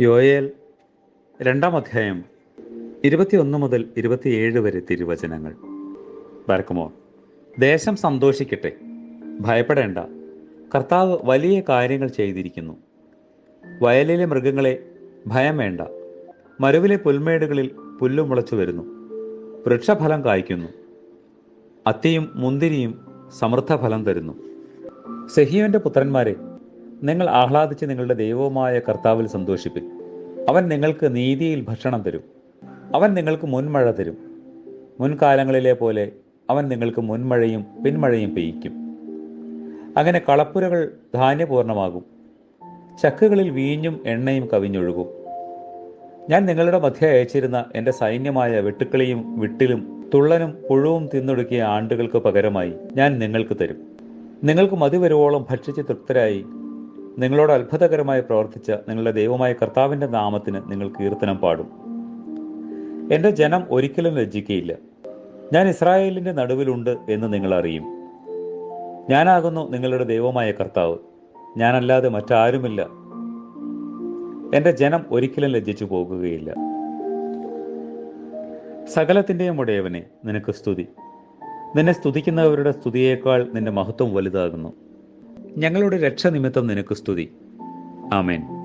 യോയേൽ രണ്ടാം അധ്യായം ഇരുപത്തിയൊന്ന് മുതൽ ഇരുപത്തിയേഴ് വരെ തിരുവചനങ്ങൾ. വരക്കുമോ ദേശം സന്തോഷിക്കട്ടെ ഭയപ്പെടേണ്ട. കർത്താവ് വലിയ കാര്യങ്ങൾ ചെയ്തിരിക്കുന്നു. വയലിലെ മൃഗങ്ങളെ ഭയം വേണ്ട. മരുവിലെ പുൽമേടുകളിൽ പുല്ലു മുളച്ചു വരുന്നു. വൃക്ഷഫലം കായ്ക്കുന്നു. അത്തിയും മുന്തിരിയും സമൃദ്ധഫലം തരുന്നു. സെഹിയോന്റെ പുത്രന്മാരെ നിങ്ങൾ ആഹ്ലാദിച്ച് നിങ്ങളുടെ ദൈവവുമായ കർത്താവിൽ സന്തോഷിപ്പിൻ. അവൻ നിങ്ങൾക്ക് നീതിയിൽ ഭക്ഷണം തരും. അവൻ നിങ്ങൾക്ക് മുൻമഴ തരും. മുൻകാലങ്ങളിലെ പോലെ അവൻ നിങ്ങൾക്ക് മുൻമഴയും പിന്മഴയും പെയ്യിക്കും. അങ്ങനെ കളപ്പുരകൾ ധാന്യപൂർണമാകും. ചക്കുകളിൽ വീഞ്ഞും എണ്ണയും കവിഞ്ഞൊഴുകും. ഞാൻ നിങ്ങളുടെ മധ്യ അയച്ചിരുന്ന എന്റെ സൈന്യമായ വെട്ടുക്കളിയും വിട്ടിലും തുള്ളനും പുഴുവും തിന്നൊടുക്കിയ ആണ്ടുകൾക്ക് പകരമായി ഞാൻ നിങ്ങൾക്ക് തരും. നിങ്ങൾക്ക് മതി വരുവോളം ഭക്ഷിച്ച് തൃപ്തരായി നിങ്ങളോട് അത്ഭുതകരമായി പ്രവർത്തിച്ച നിങ്ങളുടെ ദൈവമായ കർത്താവിന്റെ നാമത്തിന് നിങ്ങൾ കീർത്തനം പാടും. എന്റെ ജനം ഒരിക്കലും ലജ്ജിക്കയില്ല. ഞാൻ ഇസ്രായേലിന്റെ നടുവിലുണ്ട് എന്ന് നിങ്ങൾ അറിയും. ഞാനാകുന്നു നിങ്ങളുടെ ദൈവമായ കർത്താവ്. ഞാനല്ലാതെ മറ്റാരുമില്ല. എന്റെ ജനം ഒരിക്കലും ലജ്ജിച്ചു പോകുകയില്ല. സകലത്തിന്റെയും ഉടയവനെ നിനക്ക് സ്തുതി. നിന്നെ സ്തുതിക്കുന്നവരുടെ സ്തുതിയേക്കാൾ നിന്റെ മഹത്വം വലുതാകുന്നു. ഞങ്ങളുടെ രക്ഷ നിമിത്തം നിനക്ക് സ്തുതി. ആമേൻ.